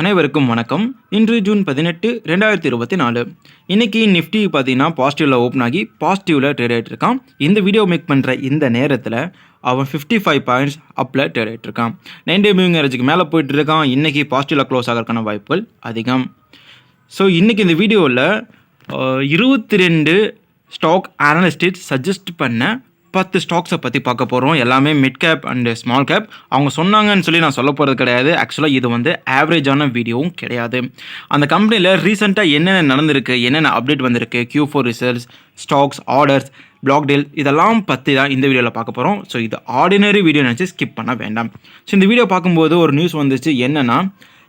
அனைவருக்கும் வணக்கம். இன்று ஜூன் பதினெட்டு ரெண்டாயிரத்தி இருபத்தி நாலு. இன்றைக்கி நிஃப்டி பார்த்தீங்கன்னா பாசிட்டிவில் ஓப்பன் ஆகி பாசிட்டிவில் ட்ரேட் ஆகிட்டு இருக்கான். இந்த வீடியோ மேக் பண்ணுற இந்த நேரத்தில் அவன் ஃபிஃப்டி ஃபைவ் பாயிண்ட்ஸ் அப்பில் ட்ரேட் ஆகிட்டு இருக்கான். நைன் டே மூவிங் ஏரேஜுக்கு மேலே போயிட்டு இருக்கான். இன்றைக்கி பாசிட்டிவில் க்ளோஸ் ஆகிறதுக்கான வாய்ப்புகள் அதிகம். ஸோ இன்றைக்கி இந்த வீடியோவில் இருபத்தி ரெண்டு ஸ்டாக் அனலிஸ்டிஸ் சஜஸ்ட் பண்ண பத்து ஸ்டாக்ஸை பற்றி பார்க்க போகிறோம் எல்லாமே mid cap and small cap அவங்க சொன்னாங்கன்னு சொல்லி நான் சொல்ல போகிறது கிடையாது. ஆக்சுவலாக இது வந்து ஆவரேஜான வீடியோவும் கிடையாது. அந்த கம்பெனியில் ரீசெண்டாக என்னென்ன நடந்திருக்கு என்னென்ன அப்டேட் வந்திருக்கு Q four results stocks orders block deal இதெல்லாம் பற்றி தான் இந்த வீடியோவில் பார்க்க போகிறோம் ஸோ இது ஆர்டினரி வீடியோ நினச்சி ஸ்கிப் பண்ண வேண்டாம். ஸோ இந்த வீடியோ பார்க்கும்போது ஒரு நியூஸ் வந்துச்சு. என்னென்னா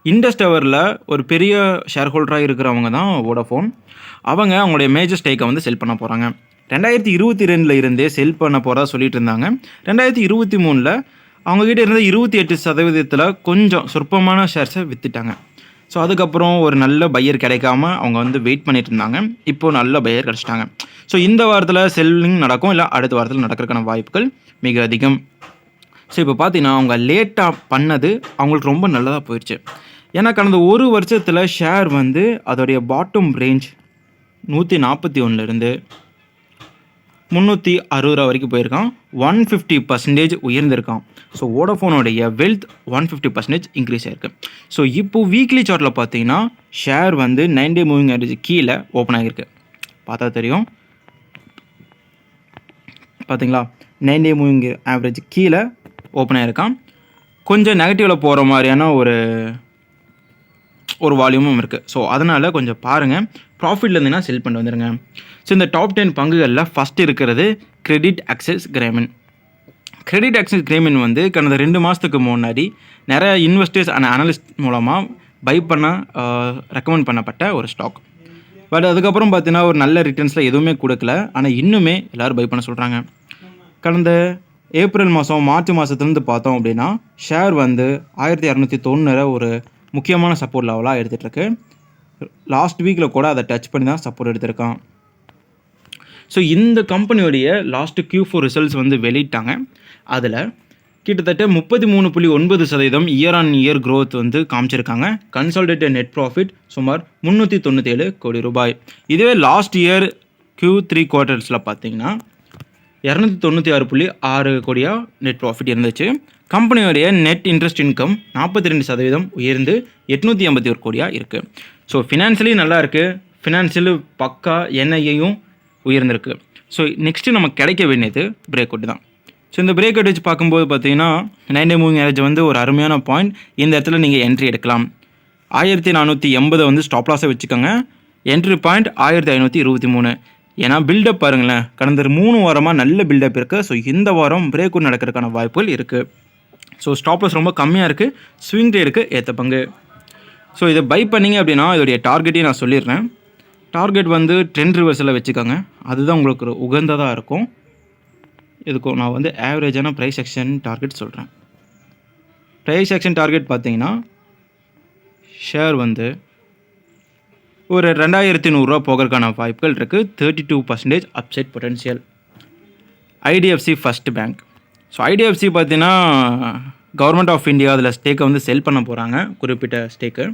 இண்டஸ் டவரில் ஒரு பெரிய ஷேர் ஹோல்டராக இருக்கிறவங்க தான் வோடஃபோன் அவங்க அவங்களுடைய மேஜர் ஸ்டேக்கை வந்து செல் பண்ண போகிறாங்க ரெண்டாயிரத்தி இருபத்தி ரெண்டில் இருந்தே செல் பண்ண போகிறதா சொல்லிட்டு இருந்தாங்க ரெண்டாயிரத்தி இருபத்தி மூணில் அவங்கக்கிட்ட இருந்த இருபத்தி எட்டு சதவீதத்தில் கொஞ்சம் சொற்பமான ஷேர்ஸை விற்றுட்டாங்க ஸோ அதுக்கப்புறம் ஒரு நல்ல பையர் கிடைக்காம அவங்க வந்து வெயிட் பண்ணிட்டு இருந்தாங்க இப்போது நல்ல பையர் கிடச்சிட்டாங்க. ஸோ இந்த வாரத்தில் செல்லிங் நடக்கும் இல்லை அடுத்த வாரத்தில் நடக்கிறதுக்கான வாய்ப்புகள் மிக அதிகம். ஸோ இப்போ பார்த்தீங்கன்னா அவங்க லேட்டாக பண்ணது அவங்களுக்கு ரொம்ப நல்லதாக போயிடுச்சு ஏன்னா கடந்த ஒரு வருஷத்தில் ஷேர் வந்து அதோடைய பாட்டம் ரேஞ்ச் நூற்றி நாற்பத்தி ஒன்றுலேருந்து முந்நூற்றி அறுபது ரூபா வரைக்கும் போயிருக்கான். ஒன் ஃபிஃப்டி பர்சன்டேஜ் உயர்ந்திருக்கான். So வோடஃபோனுடைய wealth one fifty percentage increase ஆயிருக்கு. ஸோ இப்போ வீக்லி சார்ட்டில் பார்த்தீங்கன்னா ஷேர் வந்து நைன் டே மூவிங் ஆவரேஜ் கீழே ஓப்பன் ஆகிருக்கு பார்த்தா தெரியும். பார்த்தீங்களா? நைன் டே மூவிங் ஆவரேஜ் கீழே ஓப்பன் ஆகிருக்கான் கொஞ்சம் நெகட்டிவில் போகிற மாதிரியான ஒரு ஒரு வால்யூமும் இருக்குது ஸோ அதனால் கொஞ்சம் பாருங்கள் ப்ராஃபிட்ல இருந்தீங்கன்னா செல் பண்ணி வந்துடுங்க ஸோ இந்த டாப் டென் பங்குகளில் ஃபஸ்ட் இருக்கிறது credit access Grameen credit access Grameen வந்து கடந்த ரெண்டு மாதத்துக்கு முன்னாடி நிறைய இன்வெஸ்டர்ஸ் அண்ட் அனலிஸ்ட் மூலமாக பை பண்ண ரெக்கமெண்ட் பண்ணப்பட்ட ஒரு ஸ்டாக் பட் அதுக்கப்புறம் பார்த்தீங்கன்னா ஒரு நல்ல ரிட்டர்ன்ஸில் எதுவுமே கொடுக்கல. ஆனால் இன்னுமே எல்லோரும் பை பண்ண சொல்கிறாங்க கடந்த ஏப்ரல் மாதம் மார்ச் மாதத்துலேருந்து பார்த்தோம் அப்படின்னா ஷேர் வந்து ஆயிரத்தி இரநூத்தி தொண்ணூறை ஒரு முக்கியமான சப்போர்ட் லெவலாக எடுத்துகிட்ருக்கு லாஸ்ட் வீக்கில் கூட அதை டச் பண்ணி தான் சப்போர்ட் எடுத்திருக்கான். ஸோ இந்த கம்பெனியோடைய லாஸ்ட்டு க்யூ ஃபோர் ரிசல்ட்ஸ் வந்து வெளியிட்டாங்க. அதில் கிட்டத்தட்ட முப்பத்தி மூணு புள்ளி ஒன்பது சதவீதம் இயர் ஆன் இயர் க்ரோத் வந்து காமிச்சிருக்காங்க. கன்சால்டேட்டட் நெட் ப்ராஃபிட் சுமார் முந்நூற்றி தொண்ணூற்றேழு கோடி ரூபாய். இதுவே லாஸ்ட் இயர் க்யூ த்ரீ குவார்ட்டர்ஸில் பார்த்தீங்கன்னா இரநூத்தி தொண்ணூற்றி ஆறு புள்ளி ஆறு கோடியாக நெட் ப்ராஃபிட் இருந்துச்சு. கம்பெனியோடைய நெட் இன்ட்ரெஸ்ட் இன்கம் நாற்பத்தி ரெண்டு சதவீதம் உயர்ந்து எட்நூற்றி ஐம்பத்தி ஒரு கோடியாக இருக்குது ஸோ ஃபினான்ஷியலி நல்லா இருக்குது ஃபினான்ஷியலு பக்கா என்ஐயும் உயர்ந்திருக்கு. ஸோ நெக்ஸ்ட்டு நமக்கு கிடைக்க வேண்டியது பிரேக் அவுட் தான். ஸோ இந்த பிரேக் அவுட் வச்சு பார்க்கும்போது பார்த்தீங்கன்னா நைன் டே மூவிங் ஏரேஜ் வந்து ஒரு அருமையான பாயிண்ட் இந்த இடத்துல நீங்கள் என்ட்ரி எடுக்கலாம். ஆயிரத்தி நானூற்றி எண்பதை வந்து ஸ்டாப்லாஸை வச்சுக்கோங்க. என்ட்ரி பாயிண்ட் ஆயிரத்தி ஐநூற்றி இருபத்தி மூணு. ஏன்னா பில்டப் பாருங்களேன். கடந்த மூணு வாரமாக நல்ல பில்டப் இருக்குது ஸோ இந்த வாரம் பிரேக் அவுட் நடக்கிறதுக்கான வாய்ப்புகள் இருக்குது ஸோ ஸ்டாப்லஸ் ரொம்ப கம்மியாக இருக்குது ஸ்விங் ரேட்டுக்கு ஏற்ற பங்கு. ஸோ இதை பை பண்ணீங்க அப்படின்னா இதோடைய டார்கெட்டையும் நான் சொல்லிடுறேன். டார்கெட் வந்து ட்ரெண்ட் ரிவர்ஸில் வச்சுக்கோங்க. அதுதான் உங்களுக்கு ஒரு உகந்ததாக இருக்கும். இதுக்கும் நான் வந்து ஆவரேஜான ப்ரைஸ் செக்ஷன் டார்கெட் சொல்கிறேன் ப்ரைஸ் செக்ஷன் டார்கெட் பார்த்தீங்கன்னா ஷேர் வந்து ஒரு ரெண்டாயிரத்தி நூறுரூவா போகிறதுக்கான வாய்ப்புகள் இருக்குது thirty two percentage upside potential IDFC first bank so IDFC பார்த்தீங்கன்னா கவர்மெண்ட் ஆஃப் இந்தியா அதில் ஸ்டேக்கை வந்து செல் பண்ண போகிறாங்க குறிப்பிட்ட ஸ்டேக்கு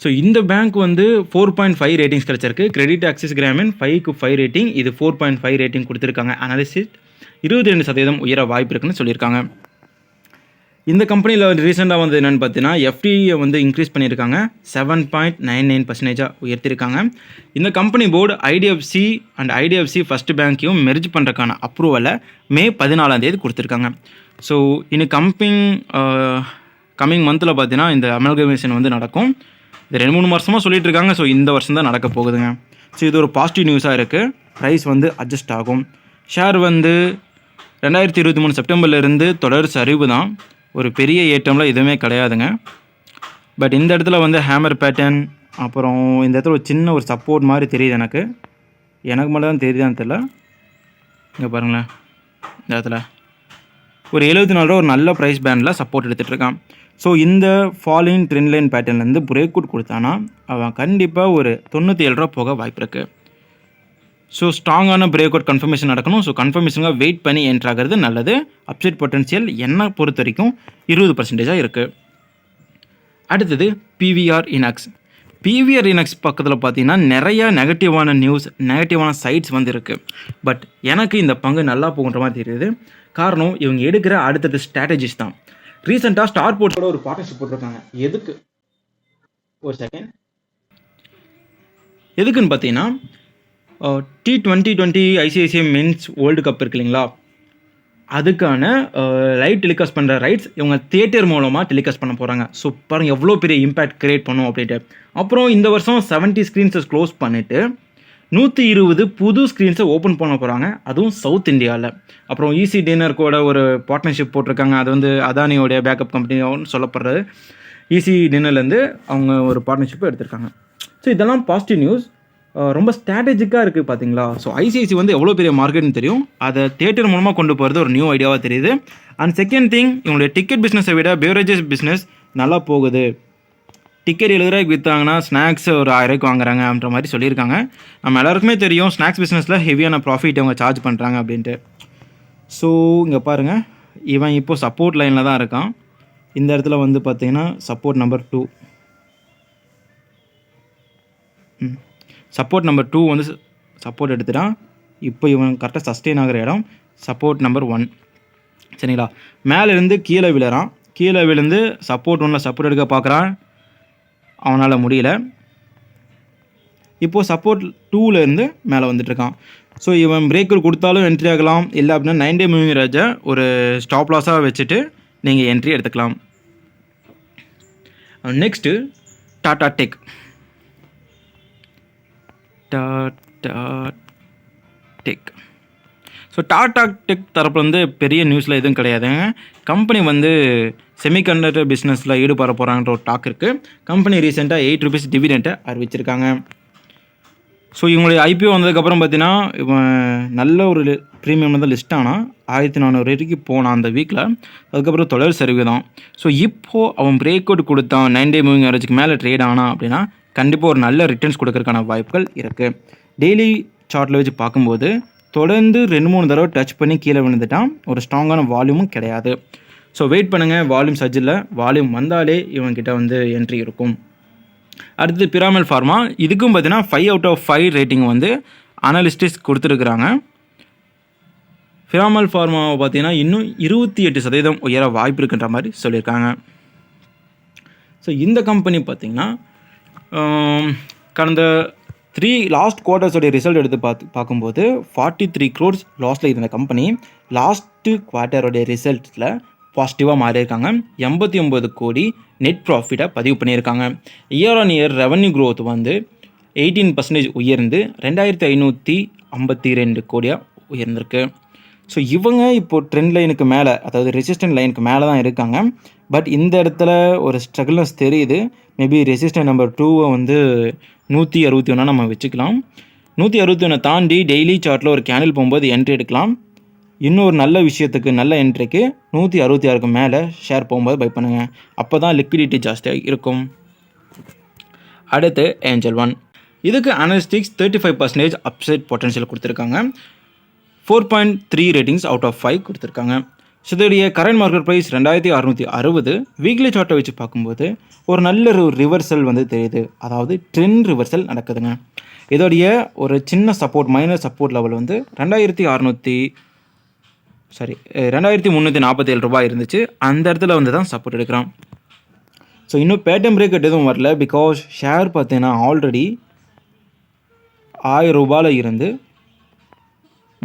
ஸோ இந்த பேங்க் வந்து ஃபோர் பாயிண்ட் ஃபைவ் ரேட்டிங்ஸ் கிடச்சிருக்கு. கிரெடிட் ஆக்சிஸ் கிராமின் ஃபைவ்க்கு ஃபைவ் ரேட்டிங் இது ஃபோர் பாயிண்ட் ஃபைவ் ரேட்டிங் கொடுத்துருக்காங்க. அனாலிசிஸ் இருபத்தி ரெண்டு சதவீதம் உயர வாய்ப்பு இருக்குன்னு சொல்லியிருக்காங்க. இந்த கம்பெனியில் ரீசெண்டாக வந்து என்னென்னு பார்த்தீங்கன்னா எஃப்டியை வந்து இன்க்ரீஸ் பண்ணியிருக்காங்க. செவன் பாயிண்ட் நைன் நைன் பர்சன்டேஜாக உயர்த்திருக்காங்க இந்த company board IDFC and IDFC first பேங்க்கையும் merge பண்ணுறதுக்கான அப்ரூவலை மே பதினாலாம் தேதி கொடுத்துருக்காங்க. ஸோ இனி கம்பிங் கம்மிங் மந்தில் பார்த்தீங்கன்னா இந்த அமல்கமேஷன் வந்து நடக்கும். இது ரெண்டு மூணு வருஷமாக சொல்லிட்டு இருக்காங்க. ஸோ இந்த வருஷம் தான் நடக்க போகுதுங்க. ஸோ இது ஒரு பாசிட்டிவ் நியூஸாக இருக்குது ப்ரைஸ் வந்து அட்ஜஸ்ட் ஆகும். ஷேர் வந்து ரெண்டாயிரத்தி இருபத்தி மூணு செப்டம்பர்லேருந்து தொடர் சரிவு தான். ஒரு பெரிய ஏற்றம்லாம் எதுவுமே கிடையாதுங்க. பட் இந்த இடத்துல வந்து ஹேமர் பேட்டர்ன் அப்புறம் இந்த இடத்துல ஒரு சின்ன ஒரு சப்போர்ட் மாதிரி தெரியுது எனக்கு. எனக்கு மட்டும் தான் தெரியுதான்னு தெரில இங்கே பாருங்களேன். இந்த இடத்துல. ஒரு எழுபத்தி நாலு ரூபா ஒரு நல்ல ப்ரைஸ் பேண்டில் சப்போர்ட் எடுத்துகிட்டு இருக்கான் ஸோ இந்த ஃபாலிங் ட்ரெண்ட் லைன் பேட்டர்ன்லேருந்து பிரேக் அவுட் கொடுத்தானா அவன் கண்டிப்பாக ஒரு தொண்ணூற்றி ஏழு ரூபா போக வாய்ப்பு இருக்குது ஸோ ஸ்ட்ராங்கான பிரேக் அவுட் கன்ஃபர்மேஷன் நடக்கணும். ஸோ கன்ஃபர்மேஷனாக வெயிட் பண்ணி என்ட்ரு ஆகிறது நல்லது. அப்சைட் பொட்டன்ஷியல் என்ன பொறுத்த வரைக்கும் இருபது பர்சன்டேஜாக இருக்குது அடுத்தது பிவிஆர் இனக்ஸ் பிவிஆர் இனக்ஸ் பக்கத்தில் பார்த்தீங்கன்னா நிறையா நெகட்டிவான நியூஸ் நெகட்டிவான சைட்ஸ் வந்து இருக்குது பட் எனக்கு இந்த பங்கு நல்லா போகுன்ற மாதிரி தெரியுது. காரணம் இவங்க எடுக்கிற அடுத்தது ஸ்ட்ராட்டஜிஸ் தான். ரீசெண்டாக ஸ்டார் போர்ட்ஸோட ஒரு பார்ட்னர்ஷிப் போட்டிருக்காங்க. எதுக்கு? ஒரு செகண்ட் எதுக்குன்னு பார்த்தீங்கன்னா T twenty twenty ICICI men's world cup இருக்கு இல்லைங்களா? அதுக்கான லைட் டெலிகாஸ்ட் பண்ணுற ரைட்ஸ் இவங்க தியேட்டர் மூலமாக டெலிகாஸ்ட் பண்ண போகிறாங்க ஸோ பாருங்கள் எவ்வளோ பெரிய இம்பேக்ட் க்ரியேட் பண்ணும் அப்படின்ட்டு. அப்புறம் இந்த வருஷம் 70 ஸ்க்ரீன்ஸை க்ளோஸ் பண்ணிவிட்டு நூற்றி இருபது புது ஸ்க்ரீன்ஸை ஓப்பன் பண்ண போகிறாங்க அதுவும் சவுத் இந்தியாவில் அப்புறம் ஈசி டின்னர் கூட ஒரு பார்ட்னர்ஷிப் போட்டிருக்காங்க. அது வந்து அதானியோடைய பேக்கப் கம்பெனின்னு சொல்லப்படுறது. ஈசி டின்னர்லேருந்து அவங்க ஒரு பார்ட்னர்ஷிப்பை எடுத்திருக்காங்க. ஸோ இதெல்லாம் பாசிட்டிவ் நியூஸ் ரொம்ப ஸ்ட்ராட்டஜிக்காக இருக்குது பார்த்தீங்களா ஸோ ஐசிஐசி வந்து எவ்வளோ பெரிய மார்க்கெட்னு தெரியும். அதை தேட்டர் மூலமாக கொண்டு போகிறது ஒரு நியூ ஐடியாவாக தெரியுது. அண்ட் செகண்ட் திங் இவங்களுடைய டிக்கெட் பிஸ்னஸை விட பேவரேஜஸ் பிஸ்னஸ் நல்லா போகுது. டிக்கெட் எழுபது ரூபாய்க்கு விற்றாங்கன்னா ஸ்நாக்ஸ் ஒரு ஆயிரரூபாய்க்கு வாங்குறாங்க அப்படின்ற மாதிரி சொல்லியிருக்காங்க. நம்ம எல்லாருக்குமே தெரியும் ஸ்நாக்ஸ் பிஸ்னஸில் ஹெவியான ப்ராஃபிட் அவங்க சார்ஜ் பண்ணுறாங்க அப்படின்ட்டு. ஸோ இங்கே பாருங்கள் இவன் இப்போ சப்போர்ட் லைனில் தான் இருக்கான். இந்த இடத்துல வந்து பார்த்தீங்கன்னா சப்போர்ட் நம்பர் டூ ம். சப்போர்ட் நம்பர் டூ வந்து சப்போர்ட் எடுத்துட்டான் இப்போ இவன் கரெக்டாக சஸ்டெயின் ஆகிற இடம் சப்போர்ட் நம்பர் ஒன் சரிங்களா? மேலேருந்து கீழே விழுறான். கீழே விழுந்து சப்போர்ட் ஒன்றில் சப்போர்ட் எடுக்க பார்க்குறான். அவனால் முடியல. இப்போது சப்போர்ட் டூலேருந்து மேலே வந்துட்டுருக்கான். ஸோ இவன் பிரேக்கர் கொடுத்தாலும் என்ட்ரி ஆகலாம். இல்லை அப்படின்னா நைன் டே மூவிங் ராஜை ஒரு ஸ்டாப் லாஸாக வச்சுட்டு நீங்கள் என்ட்ரி எடுத்துக்கலாம். Next Tata tech Tata tech. So Tata tech தரப்புல வந்து பெரிய நியூஸில் எதுவும் கிடையாதுங்க கம்பெனி வந்து செமிகண்டக்டர் பிஸ்னஸில் ஈடுபட போகிறாங்கன்ற ஒரு டாக் இருக்குது கம்பெனி ரீசெண்டாக எயிட் ருபீஸ் டிவிடெண்ட்டை அறிவிச்சிருக்காங்க. ஸோ இவங்களுடைய ஐபிஓ வந்ததுக்கப்புறம் பார்த்தீங்கன்னா இவன் நல்ல ஒரு ப்ரீமியம் தான் லிஸ்ட் ஆனால் ஆயிரத்தி நானூறு வரைக்கும் போனான் அந்த வீக்கில் அதுக்கப்புறம் தொடர் சரிவு தான். ஸோ இப்போது அவன் பிரேக் அவுட் கொடுத்தான். நைன் டே மூவிங் ஆவரேஜுக்கு மேலே ட்ரேட் ஆனால் அப்படின்னா கண்டிப்பாக ஒரு நல்ல ரிட்டர்ன்ஸ் கொடுக்கறதுக்கான வாய்ப்புகள் இருக்குது டெய்லி சார்ட்டில் வச்சு பார்க்கும்போது தொடர்ந்து ரெண்டு மூணு தடவை டச் பண்ணி கீழே விழுந்துட்டான். ஒரு ஸ்ட்ராங்கான வால்யூமும் கிடையாது. ஸோ வெயிட் பண்ணுங்கள் வால்யூம் சஜ்ஜில் வால்யூம் வந்தாலே இவன்கிட்ட வந்து என்ட்ரி இருக்கும். அடுத்தது பிராமல் ஃபார்மா இதுக்கும் பார்த்தீங்கன்னா five out of five rating வந்து அனலிஸ்டிஸ் கொடுத்துருக்குறாங்க. பிராமல் ஃபார்மாவை பார்த்தீங்கன்னா இன்னும் இருபத்தி எட்டு சதவீதம் உயர வாய்ப்பு இருக்குன்ற மாதிரி சொல்லியிருக்காங்க. ஸோ இந்த கம்பெனி பார்த்தீங்கன்னா Um, கடந்த த்ரீ லாஸ்ட் குவார்ட்டர்ஸோடைய ரிசல்ட் எடுத்து பார்த்து பார்க்கும்போது ஃபார்ட்டி த்ரீ க்ரோர்ஸ் லாஸில் இருந்த கம்பெனி லாஸ்ட்டு குவார்ட்டரோடைய ரிசல்ட்டில் பாசிட்டிவாக மாறியிருக்காங்க. எண்பத்தி ஒம்பது கோடி நெட் ப்ராஃபிட்டை பதிவு பண்ணியிருக்காங்க. Year on year revenue growth வந்து எயிட்டீன் பர்சன்டேஜ் உயர்ந்து ரெண்டாயிரத்தி ஐநூற்றி ஐம்பத்தி ரெண்டு கோடியாக உயர்ந்திருக்கு. ஸோ இவங்க இப்போ ட்ரெண்ட் லைனுக்கு மேலே அதாவது ரெசிஸ்டன்ட் லைனுக்கு மேலே தான் இருக்காங்க. பட் இந்த இடத்துல ஒரு ஸ்ட்ரகிள்னஸ் தெரியுது. மேபி ரெசிஸ்டன்ட் நம்பர் டூவை வந்து நூற்றி அறுபத்தி ஒன்றா நம்ம வச்சுக்கலாம். நூற்றி அறுபத்தி ஒன்றை தாண்டி டெய்லி சார்ட்டில் ஒரு கேண்டில் போகும்போது என்ட்ரி எடுக்கலாம். இன்னொரு நல்ல விஷயத்துக்கு நல்ல என்ட்ரிக்கு நூற்றி அறுபத்தி ஆறுக்கு மேலே ஷேர் போகும்போது பை பண்ணுங்கள் அப்போ தான் லிக்விடிட்டி ஜாஸ்தியாக இருக்கும். அடுத்து ஏஞ்சல் ஒன் இதுக்கு analysts thirty five percentage upside potential கொடுத்துருக்காங்க. Four point three ratings out of five கொடுத்துருக்காங்க. ஸோ இதோடைய கரண்ட் மார்க்கெட் ப்ரைஸ் ரெண்டாயிரத்தி அறுநூற்றி அறுபது வீக்லி சார்ட்டை வச்சு பார்க்கும்போது ஒரு நல்ல ஒரு ரிவர்சல் வந்து தெரியுது. அதாவது ட்ரெண்ட் ரிவர்சல் நடக்குதுங்க. இதோடைய ஒரு சின்ன சப்போர்ட் மைனர் சப்போர்ட் லெவல் வந்து ரெண்டாயிரத்தி அறநூற்றி சாரி ரெண்டாயிரத்தி முந்நூற்றி நாற்பத்தி ஏழு ரூபாய் இருந்துச்சு. அந்த இடத்துல வந்து தான் சப்போர்ட் எடுக்கிறான். ஸோ இன்னும் பேட்டம் பிரேக் எதுவும் வரல. பிகாஸ் ஷேர் பார்த்தீங்கன்னா ஆல்ரெடி ஆயிரம் ரூபாயில் இருந்து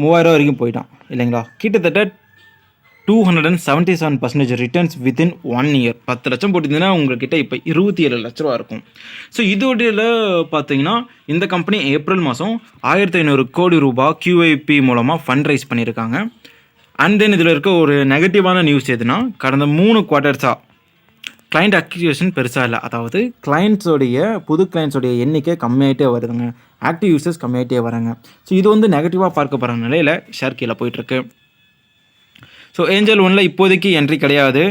மூவாயிரம் வரைக்கும் போயிட்டான். இல்லைங்களா? கிட்டத்தட்ட two hundred and seventy seven percentage returns within one year பத்து லட்சம் போட்டிருந்தீங்கன்னா உங்கள்கிட்ட இப்போ இருபத்தி ஏழு லட்ச ரூபா இருக்கும். ஸோ இதோடையில் பார்த்தீங்கன்னா இந்த கம்பெனி ஏப்ரல் மாதம் ஆயிரத்தி ஐநூறு கோடி ரூபாய் கியூஐபி மூலமாக ஃபண்ட் ரைஸ் பண்ணியிருக்காங்க அண்ட் தென் இதில் இருக்க ஒரு நெகட்டிவான நியூஸ் எதுனா கடந்த மூணு குவார்ட்டர்ஸாக கிளைண்ட் அக்யூசேஷன் பெருசாக இல்லை. அதாவது கிளைண்ட்ஸோடைய புது கிளைண்ட்ஸோடைய எண்ணிக்கை கம்மியாகிட்டே வருதுங்க. ஆக்டிவ் யூசர்ஸ் கம்மியாகிட்டே வராங்க. ஸோ இது வந்து நெகட்டிவாக பார்க்கப்படுற நிலையில் ஷேர் கீழே போயிட்டுருக்கு ஸோ ஏஞ்சல் ஒன்றில் இப்போதைக்கு என்ட்ரி கிடையாது.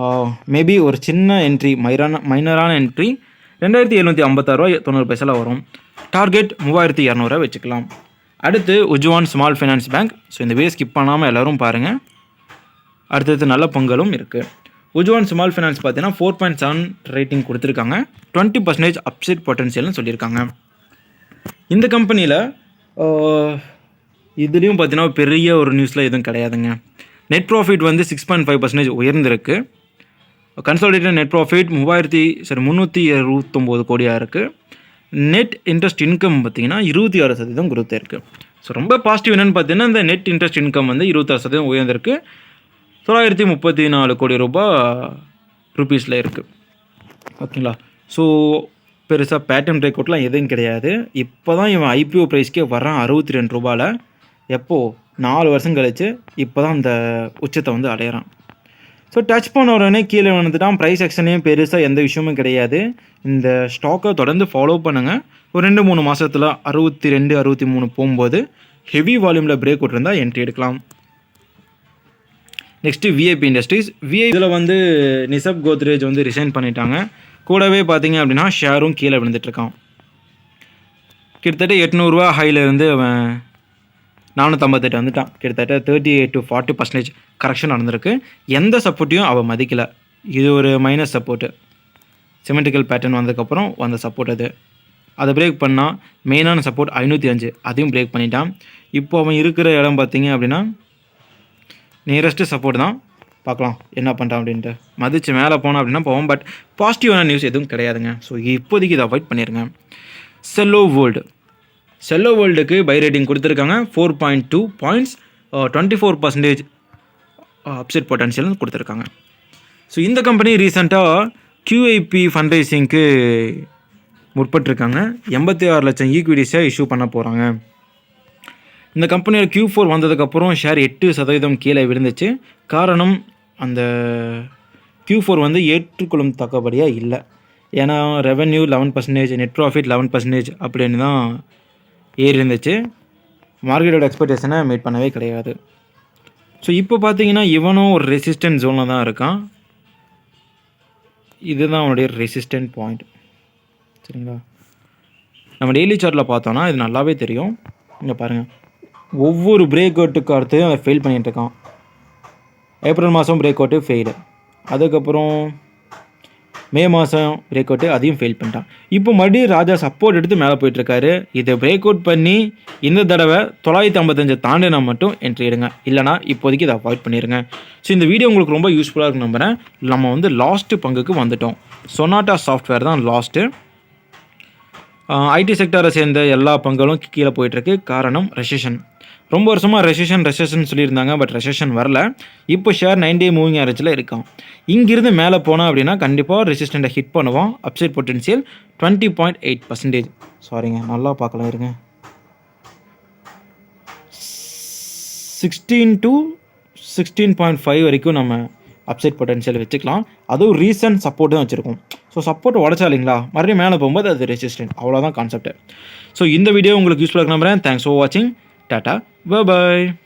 Uh, மேபி ஒரு சின்ன என்ட்ரி மைரான மைனரான என்ட்ரி ரெண்டாயிரத்தி எழுநூற்றி ஐம்பத்தாறுரூவா தொண்ணூறு பைசாவில் வரும். டார்கெட் மூவாயிரத்தி இரநூறுவா வச்சுக்கலாம். அடுத்து Ujjivan small finance bank so இந்த வீடியோ ஸ்கிப் பண்ணாமல் எல்லோரும் பாருங்கள் அடுத்தது நல்ல பொங்கலும் இருக்குது உஜ்வான் ஸ்மால் ஃபைனான்ஸ் பார்த்தீங்கன்னா ஃபோர் பாயிண்ட் செவன் ரேட்டிங் கொடுத்துருக்காங்க. டுவெண்ட்டி பர்சன்டேஜ் அப்சைட் பொட்டன்ஷியல்னு சொல்லியிருக்காங்க. இந்த கம்பெனியில் uh, இதுலேயும் பார்த்தீங்கன்னா பெரிய ஒரு நியூஸில் எதுவும் கிடையாதுங்க. நெட் ப்ராஃபிட் வந்து சிக்ஸ் பாயிண்ட் ஃபைவ் பர்சன்டேஜ் உயர்ந்திருக்கு. கன்சாலிடேட்டட் நெட் ப்ராஃபிட் மூவாயிரத்தி சரி முந்நூற்றி இருபத்தொம்போது கோடியாக இருக்குது நெட் இன்ட்ரெஸ்ட் இன்கம் பார்த்தீங்கன்னா இருபத்தி ஆறு சதவீதம் குரோத் இருக்குது ஸோ ரொம்ப பாசிட்டிவ் என்னென்னு பார்த்தீங்கன்னா இந்த நெட் இன்ட்ரெஸ்ட் இன்கம் வந்து இருபத்தாறு சதவீதம் உயர்ந்திருக்கு. தொள்ளாயிரத்தி முப்பத்தி நாலு கோடி ரூபாய் ருபீஸில் இருக்குது ஓகேங்களா ஸோ பெருசாக பேட்டன் பிரேக் அவுட்லாம் எதுவும் கிடையாது. இப்போ தான் இவன் ஐபிஓ ப்ரைஸ்க்கே வரான் அறுபத்தி ரெண்டு ரூபாயில் எப்போது நாலு வருஷம் கழித்து இப்போ தான் அந்த உச்சத்தை வந்து அடையிறான். ஸோ டச் பண்ண உடனே கீழே வந்துட்டான் ப்ரைஸ் செக்ஷன்லேயும் பெருசாக எந்த விஷயமும் கிடையாது. இந்த ஸ்டாக்கை தொடர்ந்து ஃபாலோ பண்ணுங்கள் ஒரு ரெண்டு மூணு மாதத்தில் அறுபத்தி ரெண்டு அறுபத்தி மூணு போகும்போது ஹெவி வால்யூமில் பிரேக் அவுட் இருந்தால் என்ட்ரி எடுக்கலாம். நெக்ஸ்ட்டு விஐபி இண்டஸ்ட்ரீஸ் விஐ இதில் வந்து நிசப் கோத்ரேஜ் வந்து ரிசைன் பண்ணிட்டாங்க. கூடவே பார்த்தீங்க அப்படின்னா ஷேரும் கீழே விழுந்துட்டுருக்கான் கிட்டத்தட்ட எட்நூறுரூவா ஹையிலேருந்து அவன் நானூற்றம்பத்தெட்டு வந்துட்டான். கிட்டத்தட்ட thirty eight to forty percentage correction நடந்திருக்கு. எந்த சப்போர்ட்டையும் அவன் மதிக்கலை. இது ஒரு மைனஸ் சப்போர்ட்டு சிமெண்டிக்கல் பேட்டர்ன் வந்ததுக்கப்புறம் வந்த சப்போர்ட் அது. அதை பிரேக் பண்ணால் மெயினான சப்போர்ட் ஐநூற்றி அஞ்சு. அதையும் பிரேக் பண்ணிட்டான். இப்போ அவன் இருக்கிற இடம் பார்த்தீங்க அப்படின்னா நியரஸ்ட்டு சப்போர்ட் தான். பார்க்கலாம் என்ன பண்ணுறான் அப்படின்ட்டு. மதித்து மேலே போனோம் அப்படின்னா போவோம் பட் பாசிட்டிவான நியூஸ் எதுவும் கிடையாதுங்க. ஸோ இப்போதைக்கு இதை அவாய்ட் பண்ணிடுங்க செல்லோ வேர்ல்டு செல்லோ வேர்ல்டுக்கு பை ரேட்டிங் கொடுத்துருக்காங்க. Four point two points twenty four percentage upset potential கொடுத்துருக்காங்க. ஸோ இந்த கம்பெனி ரீசெண்டாக கியூஐபி ஃபண்ட் ரைசிங்க்கு முற்பட்டிருக்காங்க. எண்பத்தி ஆறு லட்சம் ஈக்விட்டிஸை இஷ்யூ பண்ண போகிறாங்க இந்த கம்பெனியோட க்யூ ஃபோர் வந்ததுக்கப்புறம் ஷேர் எட்டு சதவீதம் கீழே விழுந்துச்சு. காரணம் அந்த Q4 ஃபோர் வந்து ஏற்றுக்கொள்ளும் தக்கபடியாக இல்லை. ஏன்னா revenue eleven percentage net profit eleven percentage அப்படின்னு தான் ஏறி இருந்துச்சு மார்க்கெட்டோட எக்ஸ்பெக்டேஷனை மீட் பண்ணவே கிடையாது. ஸோ இப்போ பார்த்தீங்கன்னா இவனும் ஒரு ரெசிஸ்டன்ட் ஜோனில் தான் இருக்கான். இதுதான் அவனுடைய ரெசிஸ்டன்ட் பாயிண்ட் சரிங்களா? நம்ம டெய்லி சார்ட்டில் பார்த்தோன்னா இது நல்லாவே தெரியும். இங்கே பாருங்கள் ஒவ்வொரு பிரேக் அவுட்டுக்கு அடுத்து அவன் ஃபெயில் பண்ணிகிட்டு இருக்கான். ஏப்ரல் மாதம் பிரேக் அவுட்டு ஃபெயிலு அதுக்கப்புறம் மே மாதம் பிரேக் அவுட்டு அதையும் ஃபெயில் பண்ணிட்டான். இப்போ மறுபடியும் ராஜா சப்போர்ட் எடுத்து மேலே போயிட்டுருக்காரு. இதை பிரேக் அவுட் பண்ணி இந்த தடவை தொள்ளாயிரத்தி ஐம்பத்தஞ்சு தாண்டினா மட்டும் என்ட்ரி எடுங்க. இல்லைனா இப்போதைக்கு இதை அவாய்ட் பண்ணிடுங்க ஸோ இந்த வீடியோ உங்களுக்கு ரொம்ப யூஸ்ஃபுல்லாக இருக்கும் நம்புகிறேன் நம்ம வந்து லாஸ்ட்டு பங்குக்கு வந்துட்டோம். சொனாட்டா சாஃப்ட்வேர் தான் லாஸ்ட்டு ஐடி செக்டரை சேர்ந்த எல்லா பங்களும் கீழே போயிட்டுருக்கு. காரணம் ரெசிஷன் ரொம்ப வருஷமாக ரெசிஷன் ரெசிஷன் சொல்லியிருந்தாங்க பட் ரெசிஷன் வரல. இப்போ ஷேர் நைன் டே மூவிங் ஆவரேஜில் இருக்கான் இங்கிருந்து மேலே போனோம் அப்படின்னா கண்டிப்பாக ரெசிஸ்டண்ட்டை ஹிட் பண்ணுவோம். Upside potential twenty point eight percentage சாரிங்க நல்லா பார்க்கலாம் இருங்க. Sixteen to sixteen point five வரைக்கும் நம்ம அப்சைட் பொட்டன்ஷியல் வச்சுக்கலாம். அதுவும் ரீசன்ட் சப்போர்ட் தான் வச்சுருக்கோம். ஸோ சப்போர்ட் உடச்சா இல்லைங்களா? மறுபடியும் மேலே போகும்போது அது ரெசிஸ்டன்ட் அவ்வளோதான் கான்செப்ட் ஸோ இந்த வீடியோ உங்களுக்கு யூஸ்ஃபுல்லாக நம்புறேன். தேங்க்ஸ் ஃபார் வாட்சிங் டாட்டா Bye bye.